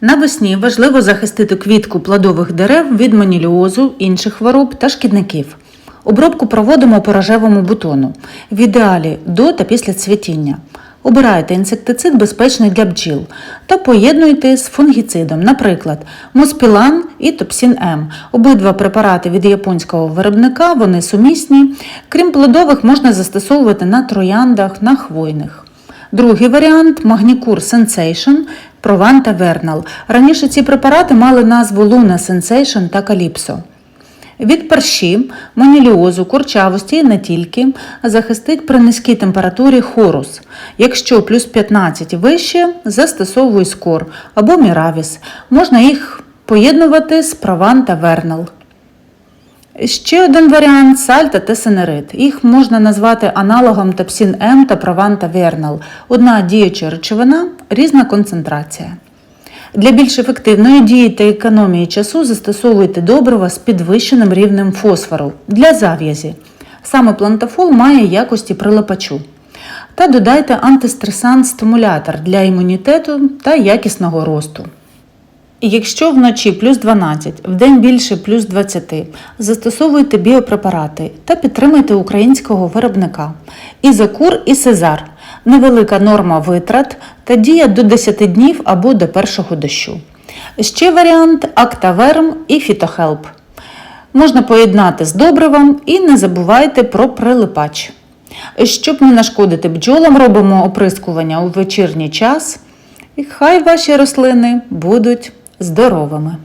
Навесні важливо захистити квітку плодових дерев від маніліозу, інших хвороб та шкідників. Обробку проводимо по рожевому бутону, в ідеалі до та після цвітіння. Обирайте інсектицид безпечний для бджіл та поєднуйте з фунгіцидом, наприклад, Моспілан і Топсін М. Обидва препарати від японського виробника, вони сумісні. Крім плодових, можна застосовувати на трояндах, на хвойних. Другий варіант Магнікур Sensation, Прован та Вернал. Раніше ці препарати мали назву Luna Sensation та Calypso. Від парші, маніліозу, курчавості і не тільки захистить при низькій температурі хорус. Якщо плюс 15 і вище, застосовуй скор або міравіс. Можна їх поєднувати з прован та вернал. Ще один варіант сальта та синерит. Їх можна назвати аналогом тапсін М та прован та вернал. Одна діюча речовина, різна концентрація. Для більш ефективної дії та економії часу застосовуйте добрива з підвищеним рівнем фосфору для зав'язі. Саме плантафол має якості прилипачу. Та додайте антистресант-стимулятор для імунітету та якісного росту. Якщо вночі плюс 12, вдень більше плюс 20, застосовуйте біопрепарати та підтримуйте українського виробника. Ізокур і Сезар. Невелика норма витрат та дія до 10 днів або до першого дощу. Ще варіант Актаверм і Фітохелп. Можна поєднати з добривом і не забувайте про прилипач. Щоб не нашкодити бджолам, робимо оприскування у вечірній час. І хай ваші рослини будуть здоровими.